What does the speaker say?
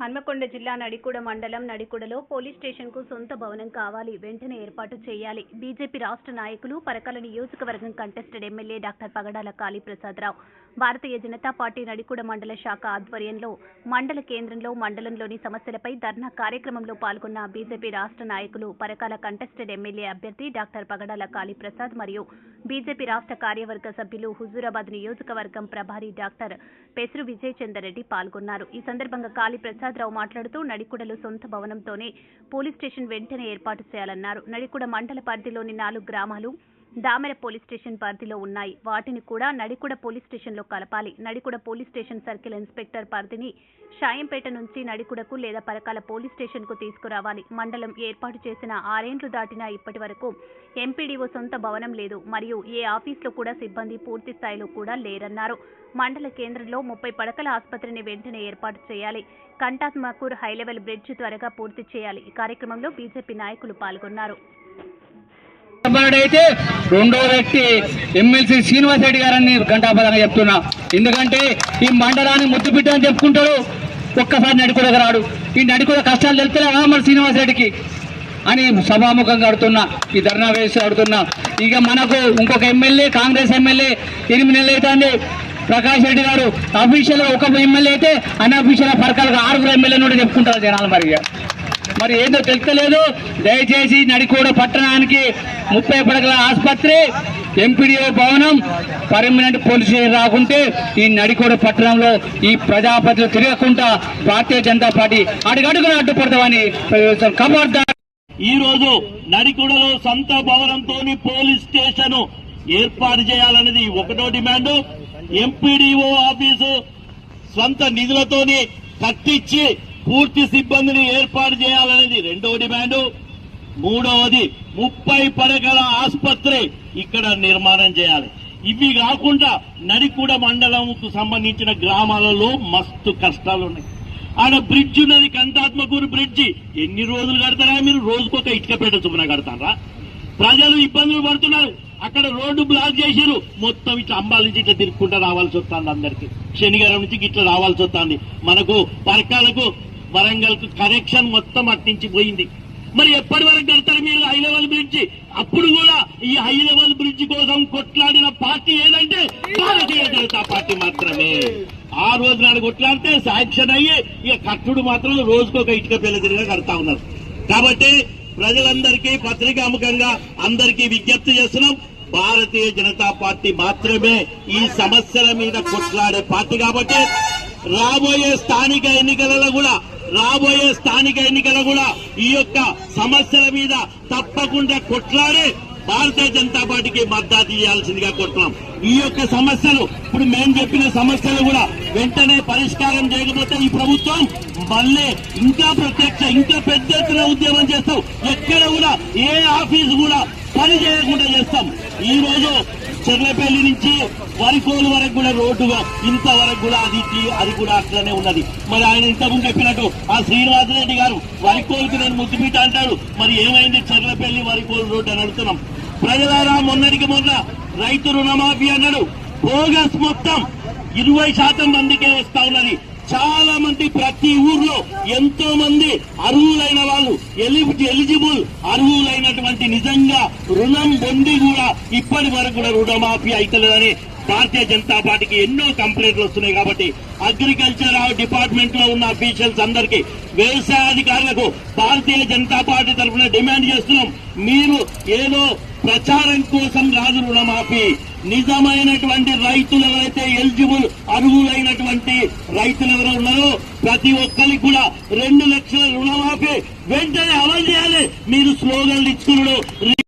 హన్మకొండ జిల్లా నడికూడ మండలం నడికూడలో పోలీస్ స్టేషన్కు సొంత భవనం కావాలి. వెంటనే ఏర్పాటు చేయాలి. బీజేపీ రాష్ట్ర నాయకులు పరకాల నియోజకవర్గం contested MLA doctor Pagadala Kaliprasadarao. Bharatiya Janata party Nadikuda మండల శాఖ ఆధ్వర్యంలో మండల కేంద్రంలో మండలంలోని సమస్యలపై ధర్నా కార్యక్రమంలో పాల్గొన్న బీజేపీ రాష్ట్ర నాయకులు పరకాల కంటెస్టెడ్ ఎమ్మెల్యే అభ్యర్థి డాక్టర్ పగడాల కాళీప్రసాద్ మరియు బీజేపీ రాష్ట్ర కార్యవర్గ సభ్యులు హుజూరాబాద్ నియోజకవర్గం ప్రభారీ డాక్టర్ పెసరు విజయ్ రెడ్డి పాల్గొన్నారు. ఈ సందర్భంగా కాళీ ప్రసాదరావు మాట్లాడుతూ నడికుడలు సొంత భవనంతోనే పోలీస్ స్టేషన్ వెంటనే ఏర్పాటు చేయాలన్నారు. నడికుడ మండల పరిధిలోని నాలుగు గ్రామాలు దామెర పోలీస్ స్టేషన్ పరిధిలో ఉన్నాయి. వాటిని కూడా నడికుడ పోలీస్ స్టేషన్లో కలపాలి. Nadikuda police station circle inspector పరిధిని షాయంపేట నుంచి నడికుడకు లేదా పరకాల పోలీస్ స్టేషన్కు తీసుకురావాలి. మండలం ఏర్పాటు చేసిన ఆరేండ్లు దాటినా ఇప్పటి వరకు ఎంపీడీఓ సొంత భవనం లేదు. మరియు ఏ ఆఫీసులో కూడా సిబ్బంది పూర్తి స్థాయిలో కూడా లేరన్నారు. మండల కేంద్రంలో ముప్పై పడకల ఆసుపత్రిని వెంటనే ఏర్పాటు చేయాలి. కంటాత్మకూర్ హైలెవెల్ బ్రిడ్జ్ త్వరగా పూర్తి చేయాలి. ఈ కార్యక్రమంలో బీజేపీ నాయకులు పాల్గొన్నారు. అయితే రెండో వ్యక్తి ఎమ్మెల్సీ శ్రీనివాస్ రెడ్డి గారని ఘంటాపదంగా చెప్తున్నా. ఎందుకంటే ఈ మండలాన్ని ముద్దు అని చెప్పుకుంటాడు ఒక్కసారి నడికొడక రాడు. ఈ నడికొడ కష్టాలు తెలుస్తలేవా మన శ్రీనివాస్ రెడ్డికి అని సభాముఖంగా అడుగుతున్నా. ఈ ధర్నా వేసి అడుగుతున్నా. ఇక మనకు ఇంకొక ఎమ్మెల్యే కాంగ్రెస్ ఎమ్మెల్యే ఎనిమిది నెలలు అవుతుంది. ప్రకాష్ రెడ్డి గారు అఫీషియల్గా ఒక ఎమ్మెల్యే అయితే అన్అఫీషియల్ పరకాలుగా ఆరుగురు ఎమ్మెల్యే నుండి చెప్పుకుంటారు జనాలు మరి ఇక. మరి ఏందో తెలుస్తలేదు. దయచేసి నడికూడ పట్టణానికి ముప్పై పడకల ఆసుపత్రి ఎంపీడీఓ భవనం పర్మనెంట్ పోలీస్ స్టేషన్ రాకుంటే ఈ నడికూడ పట్టణంలో ఈ ప్రజాపతిలో తిరగకుండా భారతీయ జనతా పార్టీ అడుగడుగున అడ్డుపడతామని ఖబర్దార్ ఈ రోజు నడికొడలో సొంత భవనంతో పోలీస్ స్టేషన్ ఏర్పాటు చేయాలనేది ఒకటో డిమాండ్. ఎంపీడీఓ ఆఫీసు సొంత నిధులతోని కట్టించి పూర్తి సిబ్బందిని ఏర్పాటు చేయాలనేది రెండవ డిమాండు. మూడవది ముప్పై పడకల ఆసుపత్రి ఇక్కడ నిర్మాణం చేయాలి. ఇవి కాకుండా నడికూడ మండలంకు సంబంధించిన గ్రామాలలో మస్తు కష్టాలు ఉన్నాయి ఆడ బ్రిడ్జ్ ఉన్నది కంటాత్మకూరు బ్రిడ్జి. ఎన్ని రోజులు కడతారా మీరు? రోజుకొక ఇటుక పెట్ట చొప్పున కడతారా? ప్రజలు ఇబ్బందులు పడుతున్నారు. అక్కడ రోడ్డు బ్లాక్ చేశారు మొత్తం ఇట్లా అంబాల నుంచి ఇట్లా తిరుక్కుంటా రావాల్సి వస్తుంది అందరికి. శనిగారం నుంచి ఇట్లా రావాల్సి వస్తుంది. మనకు పరకాలకు వరంగల్కు కనెక్షన్ మొత్తం అట్టించి పోయింది. మరి ఎప్పటి వరకు కడతారు మీరు హై లెవెల్ బ్రిడ్జి? అప్పుడు కూడా ఈ హై లెవెల్ బ్రిడ్జ్ కోసం కొట్లాడిన పార్టీ ఏదంటే భారతీయ జనతా పార్టీ మాత్రమే. ఆ రోజు నాడు కొట్లాడితే శాంక్షన్ అయ్యి ఇక కట్టుడు మాత్రం రోజుకొక ఇటుక పిల్ల తిరిగి కడతా ఉన్నారు. కాబట్టి ప్రజలందరికీ పత్రికాముఖంగా అందరికీ విజ్ఞప్తి చేస్తున్నాం భారతీయ జనతా పార్టీ మాత్రమే ఈ సమస్యల మీద కొట్లాడే పార్టీ కాబట్టి రాబోయే స్థానిక ఎన్నికలలో కూడా రాబోయే స్థానిక ఎన్నికల కూడా ఈ యొక్క సమస్యల మీద తప్పకుండా కొట్లాడే భారతీయ జనతా పార్టీకి మద్దతు ఇవ్వాల్సిందిగా కోరుతున్నాం. ఈ యొక్క సమస్యలు ఇప్పుడు మేము చెప్పిన సమస్యలు కూడా వెంటనే పరిష్కారం చేయకపోతే ఈ ప్రభుత్వం మళ్ళీ ఇంకా ప్రత్యక్ష ఇంకా పెద్ద ఎత్తున ఉద్యమం చేస్తాం. ఎక్కడ కూడా ఏ ఆఫీస్ కూడా పని చేయకుండా చేస్తాం. ఈ రోజు చెర్లపల్లి నుంచి వరికోలు వరకు కూడా రోడ్డుగా ఇంతవరకు కూడా అది అది కూడా అట్లనే ఉన్నది. మరి ఆయన ఇంతకుముందు చెప్పినట్టు ఆ శ్రీనివాసరెడ్డి గారు వరికోలుకు నేను ముద్దుపీట అంటాడు. మరి ఏమైంది చెర్లపల్లి వరికోలు రోడ్డు అని అడుగుతున్నాం. ప్రజలారా మొన్నటికి మొన్న రైతు రుణమాఫీ అన్నాడు. బోగస్ మొత్తం ఇరవై శాతం మందికే వస్తా ఉన్నది. చాలా మంది ప్రతి ఊర్లో ఎంతో మంది అర్హులైన వాళ్ళు ఎలి- ఎలిజిబుల్ అర్హులైనటువంటి నిజంగా రుణం పొంది కూడా ఇప్పటి వరకు కూడా రుణమాఫీ అవుతలేదని భారతీయ జనతా పార్టీకి ఎన్నో కంప్లైంట్లు వస్తున్నాయి కాబట్టి అగ్రికల్చర్ డిపార్ట్మెంట్లో ఉన్న అఫీషియల్స్ అందరికీ వ్యవసాయ అధికారులకు భారతీయ జనతా పార్టీ తరఫున డిమాండ్ చేస్తున్నాం. మీరు ఏదో ప్రచారం కోసం రాజు రుణమాఫీ నిజమైనటువంటి రైతులు ఎవరైతే ఎలిజిబుల్ అర్హులైనటువంటి రైతులు ఎవరు ఉన్నారో ప్రతి ఒక్కరికి కూడా రెండు లక్షల రుణమాఫీ వెంటనే అమలు చేయాలి. మీరు స్లోగన్లు ఇచ్చుకున్నాడు